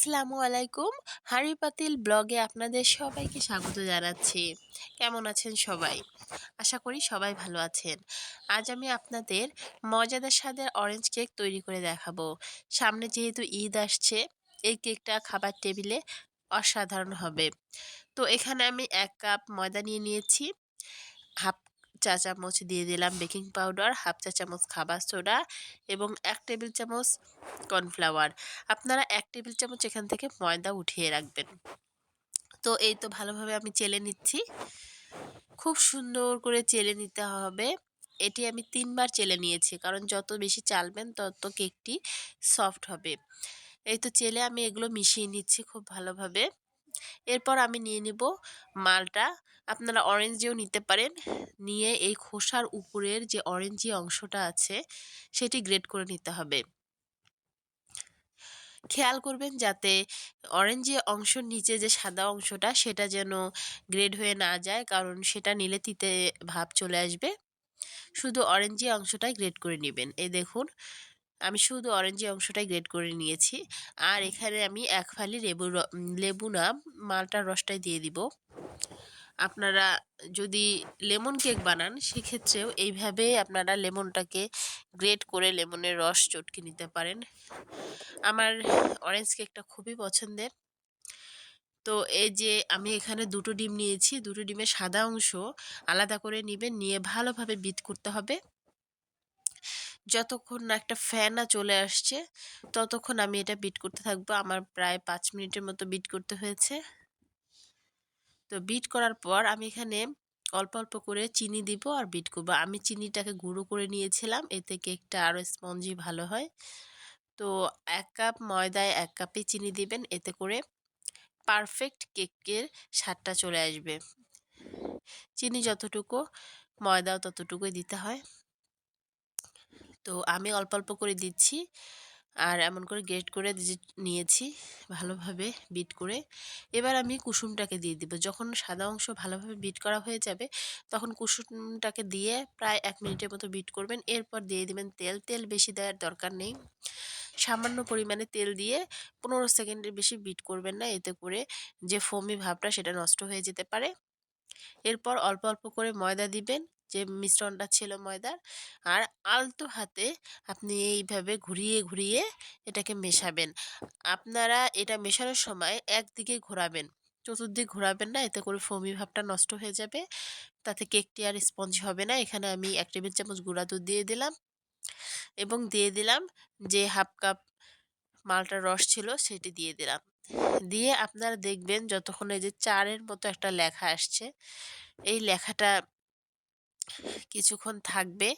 আসসালামু আলাইকুম। হাঁড়ি পাতিল ব্লগে আপনাদের সবাইকে স্বাগত জানাচ্ছি। কেমন আছেন সবাই? আশা করি সবাই ভালো আছেন। আজ আমি আপনাদের মজাদার স্বাদের অরেঞ্জ কেক তৈরি করে দেখাবো। সামনে যেহেতু ঈদ আসছে, এই কেকটা খাবার টেবিলে অসাধারণ হবে। তো এখানে আমি এক কাপ ময়দা নিয়ে নিয়েছি হাফ চা চামচ দিয়ে দিলাম বেকিং পাউডার, হাফ চা চামচ খাবার সোডা এবং এক টেবিল চামচ কর্নফ্লাওয়ার। আপনারা এক টেবিল চামচ এখান থেকে ময়দা উঠিয়ে রাখবেন। তো এই তো ভালোভাবে আমি চেলে নিচ্ছি। খুব সুন্দর করে চেলে নিতে হবে। এটি আমি তিনবার চেলে নিয়েছি, কারণ যত বেশি চালবেন তত কেকটি সফট হবে। এই তো চেলে আমি এগুলো মিশিয়ে নিচ্ছি খুব ভালোভাবে। এরপর আমি নিয়ে নিব মালটা। আপনারা অরেঞ্জেও নিতে পারেন। নিয়ে এই খোসার উপরের যে অরেঞ্জি অংশটা আছে, সেটি গ্রেড করে নিতে হবে। খেয়াল করবেন যাতে অরেঞ্জি অংশের নিচে যে সাদা অংশটা, সেটা যেন গ্রেড হয়ে না যায়, কারণ সেটা নিলে তিতে ভাব চলে আসবে। শুধু অরেঞ্জি অংশটাই গ্রেড করে নেবেন। এই দেখুন আমি শুধু অরেঞ্জি অংশটাই গ্রেড করে নিয়েছি। আর এখানে আমি এক ফালি লেবু লেবু না মালটার রসটাই দিয়ে দিব। আপনারা যদি লেমন কেক বানান সেক্ষেত্রেও এইভাবে আপনারা লেমনটাকে গ্রেট করে লেমনের রস চটকে নিতে পারেন। আমার অরেঞ্জ কেকটা খুবই পছন্দের। তো এই যে আমি এখানে দুটো ডিম নিয়েছি দুটো ডিমের সাদা অংশ আলাদা করে নেবেন নিয়ে ভালোভাবে বিট করতে হবে। যতক্ষণ না একটা ফ্যানা চলে আসছে, ততক্ষণ আমি এটা বিট করতে থাকব। আমার প্রায় পাঁচ মিনিটের মতো বিট করতে হয়েছে। তো বিট করার পর আমি এখানে অল্প অল্প করে চিনি দিব আর বিট করব। আমি চিনিটাকে গুঁড়ো করে নিয়েছিলাম এতে কেকটা আরও স্পঞ্জি ভালো হয়। তো এক কাপ ময়দায় এক কাপে চিনি দিবেন, এতে করে পারফেক্ট কেকের স্বাদটা চলে আসবে। চিনি যতটুকু, ময়দাও ততটুকুই দিতে হয়। তো আমি অল্প অল্প করে দিচ্ছি। আর এমন করে গ্রেট করে নিয়েছি ভালোভাবে বিট করে। এবার আমি কুসুমটাকে দিয়ে দিব। যখন সাদা অংশ ভালোভাবে বিট করা হয়ে যাবে, তখন কুসুমটাকে দিয়ে প্রায় এক মিনিটের মতো বিট করবেন। এরপর দিয়ে দিবেন তেল। তেল বেশি দেওয়ার দরকার নেই। সামান্য পরিমাণে তেল দিয়ে পনেরো সেকেন্ডের বেশি বিট করবেন না। এতে করে যে ফোমি ভাবটা সেটা নষ্ট হয়ে যেতে পারে। এরপর অল্প অল্প করে ময়দা দিবেন। যে মিশ্রণটা ছিল ময়দার। আর আলতো হাতে আপনি এইভাবে ঘুরিয়ে ঘুরিয়ে এটাকে মেশাবেন। আপনারা এটা মেশানোর সময় একদিকে ঘোরাবেন। চতুর্দিক ঘোরাবেন না, এতে করে ফমি ভাবটা নষ্ট হয়ে যাবে। তাতে কেকটি আর স্পঞ্জ হবে না। এখানে আমি এক টেবিল চামচ গুঁড়া দুধ দিয়ে দিলাম এবং দিয়ে দিলাম যে হাফ কাপ মালটার রস ছিল সেটি দিয়ে দিলাম। দিয়ে আপনারা দেখবেন যতক্ষণ এই যে চারের মতো একটা লেখা আসছে, এই লেখাটা কিছুক্ষণ থাকবে।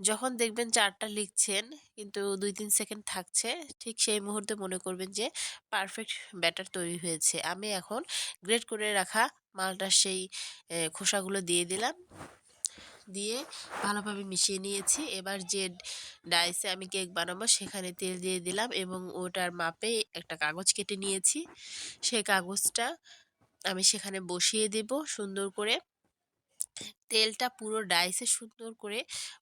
যখন দেখবেন চারটা লিখছেন, কিন্তু দুই তিন সেকেন্ড থাকছে, ঠিক সেই মুহূর্তে মনে করবেন যে পারফেক্ট ব্যাটার তৈরি হয়েছে। আমি এখন গ্রেট করে রাখা মালটার সেই খোসাগুলো দিয়ে দিলাম। দিয়ে ভালোভাবে মিশিয়ে নিয়েছি। এবার যে ডাইসে আমি কেক বানাবো, সেখানে তেল দিয়ে দিলাম এবং ওটার মাপে একটা কাগজ কেটে নিয়েছি। সেই কাগজটা আমি সেখানে বসিয়ে দেব সুন্দর করে। তেলটা পুরো ডাইসে সুন্দর করে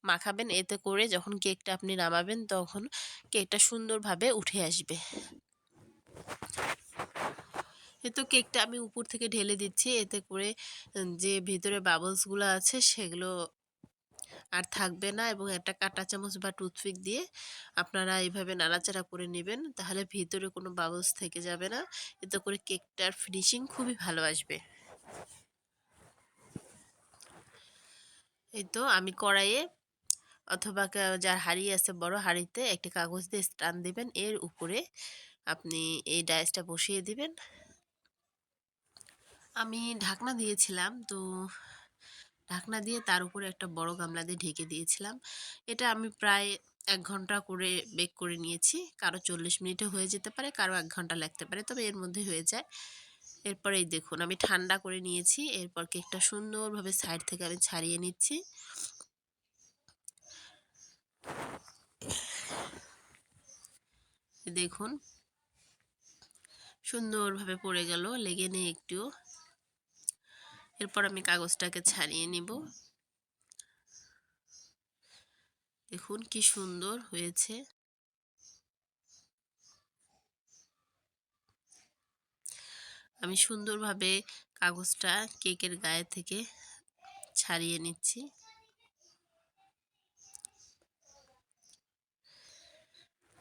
মাখাবেন। এতে করে যখন কেকটা আপনি নামাবেন তখন কেকটা সুন্দরভাবে উঠে আসবে। তো কেকটা আমি উপর থেকে ঢেলে দিচ্ছি। এতে করে যে ভিতরে বাবলসগুলো আছে সেগুলো আর থাকবে না এবং একটা কাটা চামচ বা টুথপিক দিয়ে আপনারা এইভাবে নাড়াচাড়া করে নেবেন তাহলে ভিতরে কোনো বাবলস থেকে যাবে না। এতে করে কেকটার ফিনিশিং খুবই ভালো আসবে। এই তো আমি কড়াইয়ে অথবা যার হাড়ি আছে বড় হাড়িতে একটি কাগজ দিয়ে স্টান দেবেন। এর উপরে আপনি এই ডাইসটা বসিয়ে দিবেন। আমি ঢাকনা দিয়েছিলাম, তো ঢাকনা দিয়ে তার উপরে একটা বড় গামলা দিয়ে ঢেকে দিয়েছিলাম। এটা আমি প্রায় এক ঘণ্টা করে বেক করে নিয়েছি। কারও চল্লিশ মিনিটে হয়ে যেতে পারে, কারও এক ঘণ্টা লাগতে পারে, তবে এর মধ্যে হয়ে যায়। এরপর এই দেখুন, আমি ঠান্ডা করে নিয়েছি, এরপর কেকটা সুন্দরভাবে সাইড থেকে আমি ছাড়িয়ে নিচ্ছি। দেখুন, সুন্দরভাবে পড়ে গেল, লেগে নেই একটুও। এরপর আমি কাগজটাকে ছাড়িয়ে নিব। দেখুন কি সুন্দর হয়েছে। আমি সুন্দরভাবে কাগজটা কেকের গায়ে থেকে ছাড়িয়ে নিচ্ছি।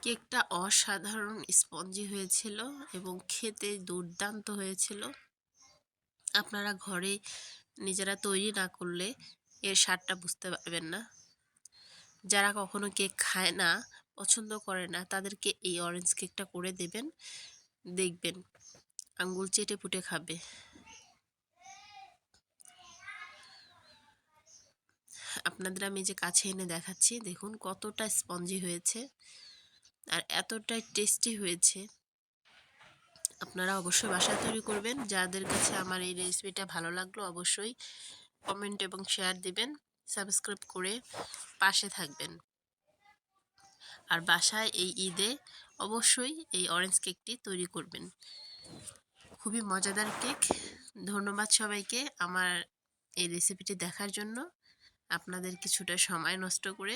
কেকটা অসাধারণ স্পঞ্জি হয়েছিল এবং খেতে দুর্দান্ত হয়েছিল। আপনারা ঘরে নিজেরা তৈরি না করলে এর স্বাদটা বুঝতে পারবেন না। যারা কখনো কেক খায় না, পছন্দ করে না, তাদেরকে এই অরেঞ্জ কেকটা করে দেবেন, দেখবেন। আঙ্গুল চেটে পুটে খাবে। আপনাদের আমি যে কাছে এনে দেখাচ্ছি, দেখুন কতটা স্পঞ্জি হয়েছে আর এতটাই টেস্টি হয়েছে। আপনারা অবশ্যই বাসা তৈরি করবেন। যাদের কাছে আমার এই রেসিপিটা ভালো লাগল অবশ্যই কমেন্ট এবং শেয়ার দিবেন, সাবস্ক্রাইব করে পাশে থাকবেন। আর বাসায় এই ঈদে অবশ্যই এই অরেঞ্জ কেকটি তৈরি করবেন। খুবই মজাদার কেক। ধন্যবাদ সবাইকে আমার এই রেসিপিটি দেখার জন্য। আপনাদের কিছুটা সময় নষ্ট করে